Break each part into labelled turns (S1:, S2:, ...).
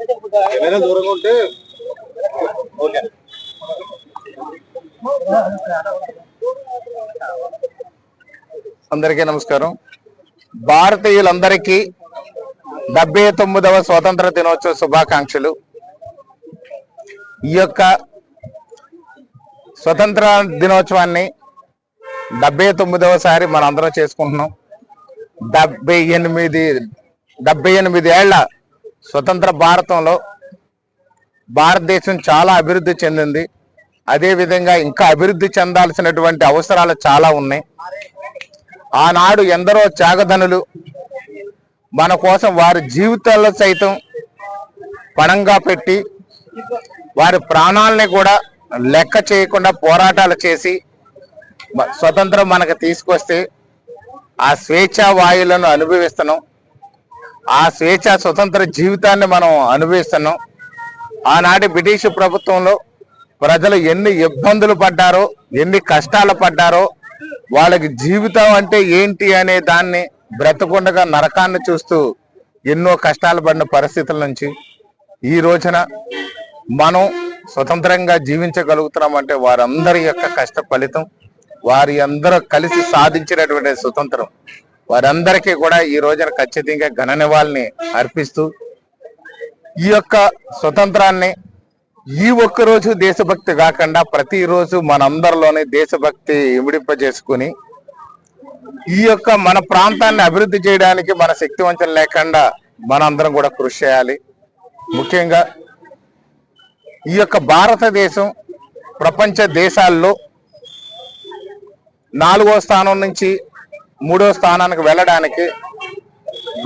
S1: ఏమైనా దూరంగా ఉంటే ఓకే
S2: అందరికీ నమస్కారం. భారతీయులందరికీ డెబ్బై తొమ్మిదవ స్వాతంత్ర దినోత్సవ శుభాకాంక్షలు. ఈ యొక్క స్వతంత్ర దినోత్సవాన్ని డెబ్బై తొమ్మిదవసారి మనం అందరం చేసుకుంటున్నాం. డెబ్బై ఎనిమిది డెబ్బై ఎనిమిది ఏళ్ళ స్వతంత్ర భారతంలో భారతదేశం చాలా అభివృద్ధి చెందింది. అదే విధంగా ఇంకా అభివృద్ధి చెందాల్సినటువంటి అవసరాలు చాలా ఉన్నాయి. ఆనాడు ఎందరో త్యాగధనులు మన కోసం వారి జీవితాల్లో సైతం పణంగా పెట్టి వారి ప్రాణాలని కూడా లెక్క చేయకుండా పోరాటాలు చేసి స్వతంత్రం మనకు తీసుకొస్తే ఆ స్వేచ్ఛా వాయువులను అనుభవిస్తున్నాం. ఆ స్వేచ్ఛ స్వతంత్ర జీవితాన్ని మనం అనుభవిస్తున్నాం. ఆనాటి బ్రిటిష్ ప్రభుత్వంలో ప్రజలు ఎన్ని ఇబ్బందులు పడ్డారో ఎన్ని కష్టాలు పడ్డారో వాళ్ళకి జీవితం అంటే ఏంటి అనే దాన్ని బ్రతకుండగా నరకాన్ని చూస్తూ ఎన్నో కష్టాలు పడిన పరిస్థితుల నుంచి ఈ రోజున మనం స్వతంత్రంగా జీవించగలుగుతున్నాం అంటే వారందరి యొక్క కష్ట ఫలితం వారి అందరూ కలిసి సాధించినటువంటి స్వతంత్రం. వారందరికీ కూడా ఈ రోజున ఖచ్చితంగా ఘన నివాళిని అర్పిస్తూ ఈ యొక్క స్వతంత్రాన్ని ఈ ఒక్క రోజు దేశభక్తి కాకుండా ప్రతిరోజు మనందరిలోనే దేశభక్తి ఇమిడింపజేసుకుని ఈ యొక్క మన ప్రాంతాన్ని అభివృద్ధి చేయడానికి మన శక్తి లేకుండా మనందరం కూడా కృషి చేయాలి. ముఖ్యంగా ఈ యొక్క భారతదేశం ప్రపంచ దేశాల్లో నాలుగో స్థానం నుంచి మూడో స్థానానికి వెళ్ళడానికి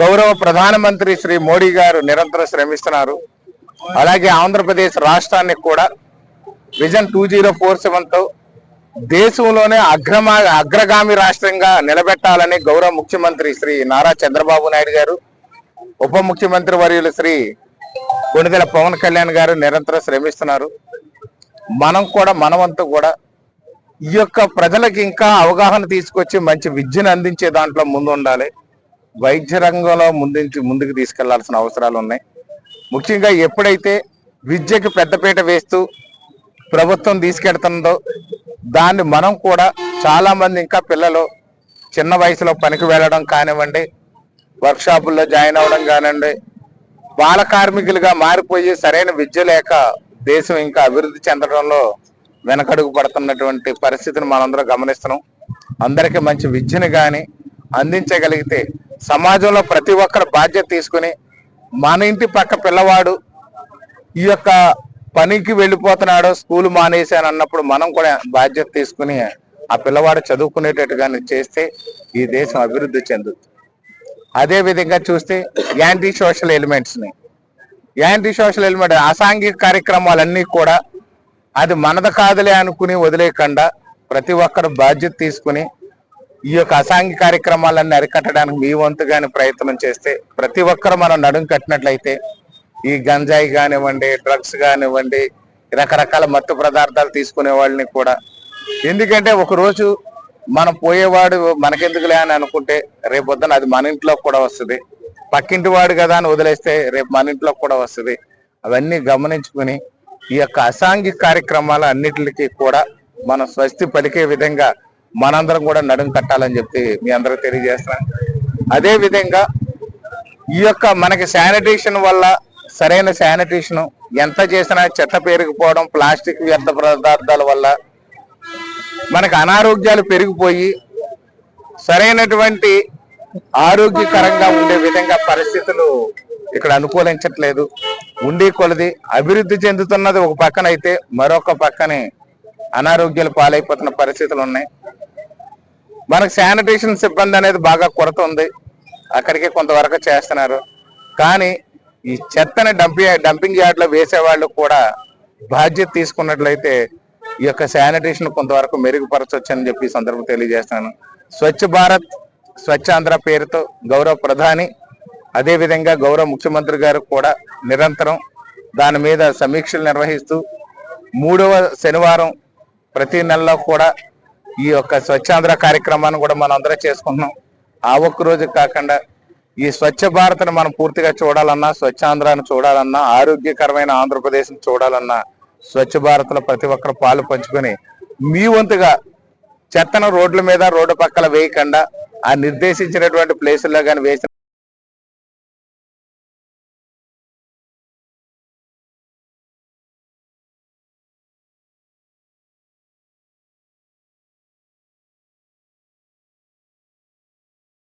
S2: గౌరవ ప్రధానమంత్రి శ్రీ మోడీ గారు నిరంతరం శ్రమిస్తున్నారు. అలాగే ఆంధ్రప్రదేశ్ రాష్ట్రానికి కూడా విజన్ టూ జీరో ఫోర్ సెవెన్తో దేశంలోనే అగ్రమా అగ్రగామి రాష్ట్రంగా నిలబెట్టాలని గౌరవ ముఖ్యమంత్రి శ్రీ నారా చంద్రబాబు నాయుడు గారు ఉప ముఖ్యమంత్రి వర్యులు శ్రీ కొణిదెల పవన్ కళ్యాణ్ గారు నిరంతరం శ్రమిస్తున్నారు. మనం కూడా మనవంతు కూడా ఈ యొక్క ప్రజలకు ఇంకా అవగాహన తీసుకొచ్చి మంచి విద్యను అందించే దాంట్లో ముందు ఉండాలి వైద్య రంగంలో ముందుంచి ముందుకు తీసుకెళ్ళాల్సిన అవసరాలు ఉన్నాయి. ముఖ్యంగా ఎప్పుడైతే విద్యకి పెద్దపీట వేస్తూ ప్రభుత్వం తీసుకెడుతుందో దాన్ని మనం కూడా చాలామంది ఇంకా పిల్లలు చిన్న వయసులో పనికి వెళ్ళడం కానివ్వండి వర్క్షాపుల్లో జాయిన్ అవ్వడం కానివ్వండి బాల కార్మికులుగా మారిపోయి సరైన విద్య లేక దేశం ఇంకా అభివృద్ధి చెందడంలో వెనకడుగు పడుతున్నటువంటి పరిస్థితిని మనందరం గమనిస్తున్నాం. అందరికీ మంచి విద్యను గాని అందించగలిగితే సమాజంలో ప్రతి ఒక్కరు బాధ్యత తీసుకుని మన ఇంటి పక్క పిల్లవాడు ఈ యొక్క పనికి వెళ్ళిపోతున్నాడు స్కూల్ మానేసాను అన్నప్పుడు మనం కూడా బాధ్యత తీసుకుని ఆ పిల్లవాడు చదువుకునేటట్టుగానే చేస్తే ఈ దేశం అభివృద్ధి చెందుతుంది. అదే విధంగా చూస్తే యాంటీ సోషల్ ఎలిమెంట్స్ని యాంటీ సోషల్ ఎలిమెంట్ అసాంఘిక కార్యక్రమాలన్నీ కూడా అది మనది కాదులే అనుకుని వదిలేయకుండా ప్రతి ఒక్కరు బాధ్యత తీసుకుని ఈ యొక్క అసాంఘిక కార్యక్రమాలన్నీ అరికట్టడానికి మీ వంతుగాని ప్రయత్నం చేస్తే ప్రతి ఒక్కరు మనం నడుం కట్టినట్లయితే ఈ గంజాయి కానివ్వండి డ్రగ్స్ కానివ్వండి రకరకాల మత్తు పదార్థాలు తీసుకునే వాళ్ళని కూడా. ఎందుకంటే ఒకరోజు మనం పోయేవాడు మనకెందుకులే అని అనుకుంటే రేపు పొద్దున అది మన ఇంట్లో కూడా వస్తుంది. పక్కింటి వాడు కదా అని వదిలేస్తే రేపు మన ఇంట్లో కూడా వస్తుంది. అవన్నీ గమనించుకుని ఈ యొక్క అసాంఘిక కార్యక్రమాల అన్నిటికీ కూడా మనం స్వస్తి పలికే విధంగా మనందరం కూడా నడుం కట్టాలని చెప్పి మీ అందరూ తెలియజేస్తున్నాను అదే విధంగా ఈ యొక్క మనకి శానిటేషన్ వల్ల సరైన శానిటేషన్ ఎంత చేసినా చెత్త పెరిగిపోవడం ప్లాస్టిక్ వ్యర్థ పదార్థాల వల్ల మనకు అనారోగ్యాలు పెరిగిపోయి సరైనటువంటి ఆరోగ్యకరంగా ఉండే విధంగా పరిస్థితులు ఇక్కడ అనుకూలించట్లేదు. ఉండి కొలది అభివృద్ధి చెందుతున్నది ఒక పక్కన అయితే మరొక పక్కనే అనారోగ్యాలు పాలైపోతున్న పరిస్థితులు ఉన్నాయి మనకు శానిటేషన్ సిబ్బంది అనేది బాగా కొరత ఉంది. అక్కడికి కొంతవరకు చేస్తున్నారు. కానీ ఈ చెత్తని డంపింగ్ డంపింగ్ యార్డ్లో వేసేవాళ్ళు వేసే వాళ్ళు కూడా బాధ్యత తీసుకున్నట్లయితే ఈ యొక్క శానిటేషన్ కొంతవరకు మెరుగుపరచొచ్చని చెప్పి సందర్భం తెలియజేస్తాను స్వచ్ఛ భారత్ స్వచ్ఛ ఆంధ్ర పేరుతో గౌరవ ప్రధాని అదే విధంగా గౌరవ ముఖ్యమంత్రి గారు కూడా నిరంతరం దాని మీద సమీక్షలు నిర్వహిస్తూ మూడవ శనివారం ప్రతి నెలలో కూడా ఈ యొక్క స్వచ్ఛాంధ్ర కార్యక్రమాన్ని కూడా మనం అందరం చేసుకుంటున్నాం. ఆ ఒక్క రోజు కాకుండా ఈ స్వచ్ఛ భారత్ని మనం పూర్తిగా చూడాలన్నా స్వచ్ఛాంధ్రాన్ని చూడాలన్నా ఆరోగ్యకరమైన ఆంధ్రప్రదేశ్ని చూడాలన్నా స్వచ్ఛ భారత్లో ప్రతి ఒక్కరు పాలు పంచుకొని మీ వంతుగా చెత్తను రోడ్ల మీద రోడ్డు పక్కల వేయకుండా ఆ నిర్దేశించినటువంటి ప్లేసుల్లో కానీ వేసిన